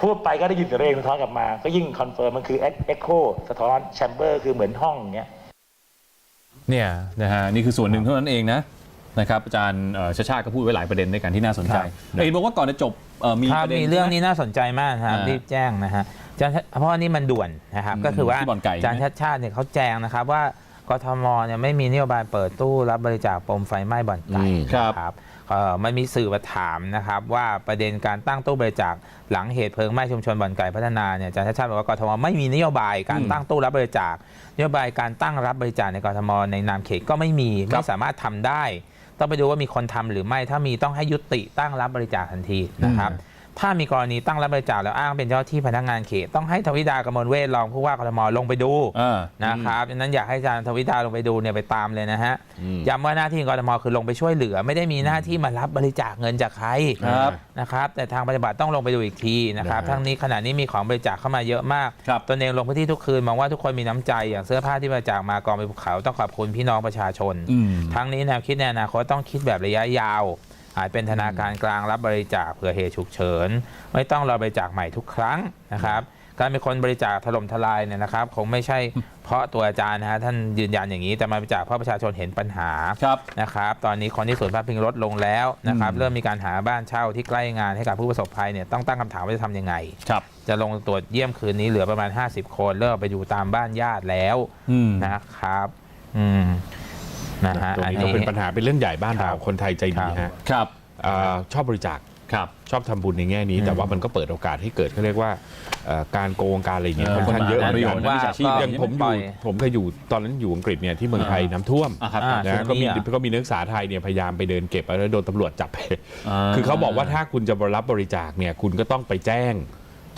พูดไปก็ได้ยินเสียงตัวเองสะท้อนกลับมา ก็ยิ่งคอนเฟิร์มมันคือ Echo สะท้อน Chamber คือเหมือนห้องอย่างเงี้ย เนี่ยนะฮะนี่คือส่วนหนึ่งเท่านั้นเองนะนะครับอาจารย์เอ่อชาชาติก็พูดไว้หลายประเด็นด้วยกันที่น่าสนใจครับเห็นบอกว่าก่อนจะจบเอ่อมีครับประเด็นมีเรื่องใช่ไหนี้น่าสนใจมากนะครับอ่ารีรีบแจ้งนะฮะอาจารย์เพราะว่านี่มันด่วนนะครับอืมก็คือว่าที่บ่อนไก่อาจารย์ใช่ชาไหมติชาติเนี่ยเขาแจ้งนะครับว่า กทมเนี่ยไม่มีนโยบายเปิดตู้รับบริจาคปมไฟไหม้บ่อนไก่อืมครับ นะครับเอ่อมันมีสื่อมาถามนะครับว่าประเด็นการตั้งตู้บริจาคหลังเหตุเพลิงไหม้ชุมชนบ่อนไก่พัฒนาเนี่ยอาจารย์ชาติชาติบอกว่ากทมไม่มีนโยบายการตั้งตู้รับบริจาคนโยบายการตั้งรับบริจาคในกทมในนามเขตก็ไม่มีไม่สามารถทำได้ ต้องไปดูว่ามีคนทำหรือไม่ถ้ามีต้องให้ยุติตั้งรับบริจาคทันทีนะครับ ถ้ามีกรณีตั้งรับบริจาคแล้วอ้างเป็นเจ้าที่พนักงานเขต ต้องให้ทวิดากมลเวทรองผู้ว่ากทมลงไปดูอ่านะครับดังนั้นอยากให้อาจารย์ทวิดาลงไปดูเนี่ยไปตามเลยนะฮะอืมย้ำว่าหน้าที่ของกทมคือลงไปช่วยเหลือ ไม่ได้มีหน้าที่มารับบริจาคเงินจากใครครับนะครับ แต่ทางปฏิบัติต้องลงไปดูอีกทีนะครับนะฮะทั้งนี้ขณะนี้มีของบริจาคเข้ามาเยอะมากครับตนเองลงพื้นที่ทุกคืนมองว่าทุกคนมีน้ำใจอย่างเสื้อผ้าที่บริจาคมากองไปภูเขาต้องขอบคุณพี่น้องประชาชนอืมทั้งนี้แนวคิดในอนาคตต้องคิดแบบระยะยาว อาจเป็นธนาคารกลางรับบริจาคเผื่อเหตุฉุกเฉิน ไม่ต้องรอบริจาคใหม่ทุกครั้งนะครับการมีคนบริจาคถล่มทลายเนี่ยนะครับ คงไม่ใช่เพราะตัวอาจารย์นะฮะท่านยืนยันอย่างนี้แต่มาบริจาคเพราะประชาชนเห็นปัญหาครับนะครับตอนนี้คนที่ศูนย์พักพิงลดลงแล้วนะครับอืมเริ่มมีการหาบ้านเช่าที่ใกล้งานให้กับผู้ประสบภัยเนี่ยต้องตั้งคำถามว่าจะทำยังไงครับจะลงตรวจเยี่ยมคืนนี้เหลือประมาณ 50 คนเริ่มไปอยู่ตามบ้านญาติแล้วอืมนะครับอืม นะฮะตรงอันนี้ก็นี้ เป็นปัญหาเป็นเรื่องใหญ่บ้านเราครับคนไทยใจดีครับฮะครับ เอ่อชอบบริจาคครับ ชอบทำบุญในแง่นี้ แต่ว่ามันก็เปิดโอกาสให้เกิดเขาเรียกว่าเอ่อการโกงการอะไรอย่างเงี้ยเออค่อนข้างเยอะคนเหมามือนหากันประโยชน์มิจฉาชีพอย่างผมอปล่ยู่อยผมเคยอยู่ตอนนั้นอยู่อังกฤษเนี่ยที่เมืองไทยอ่าน้ำท่วมอะครับอ่านะช่วงก็มีนี้อะก็มีนักศึกษาไทยเนี่ยพยายามไปเดินเก็บแล้วโดนตำรวจจับไปอ่าคือเขาบอกว่าถ้าคุณจะรับบริจาคเนี่ยคุณก็ต้องไปแจ้ง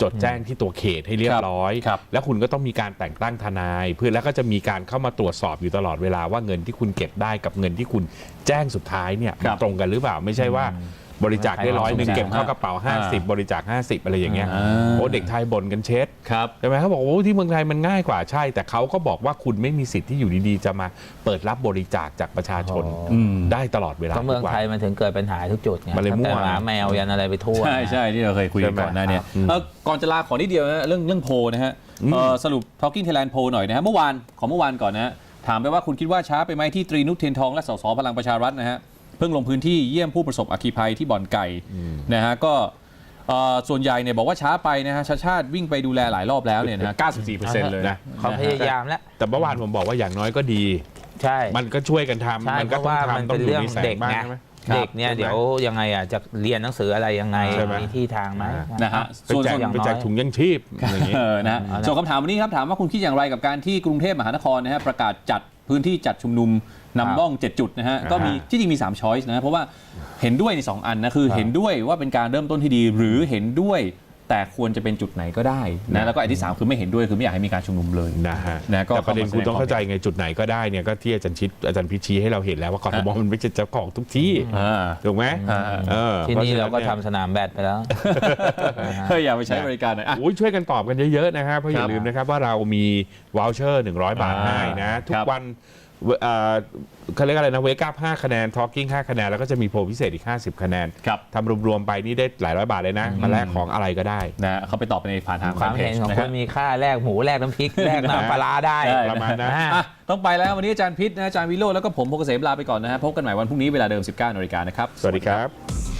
จดแจ้งที่ตัวเขตให้เรียบร้อย ครับ แล้วคุณก็ต้องมีการแต่งตั้งทนาย เพื่อแล้วก็จะมีการเข้ามาตรวจสอบอยู่ตลอดเวลาว่าเงินที่คุณเก็บได้กับเงินที่คุณแจ้งสุดท้ายเนี่ยครัมันบตรงกันหรือเปล่าไม่ใช่ว่า บริจาคได้ร้อยหนึ่งใช่เก็บเข้ากระเป๋าอ่า50 บริจาค 50 อะไรอย่างเงี้ยอ่าโอ้เด็กไทยบ่นกันเช็ดครับใช่ไหมเขาบอกว่าโอ้ที่เมืองไทยมันง่ายกว่าใช่ แต่เขาก็บอกว่าคุณไม่มีสิทธิ์ที่อยู่ดีๆ จะมาเปิดรับบริจาคจากประชาชนอืมได้ตลอดเวลาเพราะเมืองทุกวันไทยมันถึงเกิดปัญหาทุกจุดไงมันเลยตั้งแต่มั่วหมาแมวยันอะไรไปทั่วใช่นะใช่ที่เราเคยคุยกันใช่ไหมก่อนหน้าเนี้ครับอืมเอ่อก่อนจะลาขอนิดเดียวนะเรื่องเรื่องโพลนะฮะอืมเอ่อสรุป Talking Thailand โพลหน่อยนะฮะเมื่อวานของเมื่อวานก่อนนะฮะถามไปว่าคุณคิดว่าช้าไปไหมที่ตรีนุชเทียนทองและสสพลังประชารัฐนะฮะ เพิ่งลงพื้นที่เยี่ยมผู้ประสบอัคคีภัยที่บ่อนไก่นะฮะก็เอ่อส่วนใหญ่เนี่ยบอกว่าช้าไปนะฮะชาติชาติวิ่งไปดูแลหลายรอบแล้วเนี่ยนะฮะ94%เลยนะ เขาพยายามแล้ว แต่เมื่อวานผมบอกว่าอย่างน้อยก็ดี ใช่ มันก็ช่วยกันทำใช่มันเพก็ราะต้องว่ามันทำต้เป็องนอยู่เรื่องในแสงเด็กบ้างไงใช่ไหม เด็กเนี่ยใช่ไหมเดี๋ยวยังไงอะจะเรียนหนังสืออะไรยังไงใช่ไหม มีที่ทางไหม นะฮะ ไปส่วนแจกส่วน ไปแจกถุงยังชีพอย่างงี้ เออนะฮะเอาละส่วนคำถามวันนี้ครับ ถามว่าคุณคิดอย่างไรกับการที่กรุงเทพมหานครนะฮะประกาศจัดพื้นที่จัดชุมนุม นำร่อง 7 จุดนะฮะก็มีที่จริงมี3ช้อยส์นะฮะเพราะว่าเห็นด้วยใน 2 อันนะคือเห็นด้วยว่าเป็นการเริ่มต้นที่ดีหรือเห็นด้วยแต่ควรจะเป็นจุดไหนก็ได้นะแล้วก็อันที่ 3 คือไม่เห็นด้วยคือไม่อยากให้มีการชุมนุมเลยนะฮะนะก็แต่ประเด็นเข้ามาคุณต้องเข้าใจแสดงความไงจุดไหนก็ได้เนี่ยก็ที่อาจารย์ชิดอาจารย์พิชชี้ให้เราเห็นแล้วว่ากทมมันไม่ใช่เจ้าของทุกที่อ่าถูกไหมอ่าเออที่นี่พะฉะเราก็ยทำสนามแบดไปแล้วเฮ้ยอย่าไปใช้บริการหน่อยอะโอ้ยช่วยกันตอบกันเยอะๆนะครับเพราะอคย่ารับลืมนะครับว่าเรามีวอลเชอร์100 บาทอ่าให้นะทุคกรับวัน เวเอ่อเขาเรียกอะไรนะเวก้า5คะแนนทอ l กิ้ง5คะแนน แล้วก็จะมีโพลพิเศษอีก 50 คะแนนครับทำรวมๆไปนี่ได้หลายร้อยบาทเลยนะมาแลกของอะไรก็ได้นะเขาไปตอบในผ่านทางความแฟนเพเห็นจของนะคุฮะณมีค่าแลกหมูแลกน้ำพริกแลกน้ำปลาร้าได้ใช่ประมาณนั้น อะต้องไปแล้ววันนี้อาจารย์พิษนะอาจารย์วิโรจน์แล้วก็ผมพงเกษมลาไปก่อนนะฮะพบกันใหม่วันพรุ่งนี้เวลาเดิม 19นาฬิกานะครับ สวัสดีครับ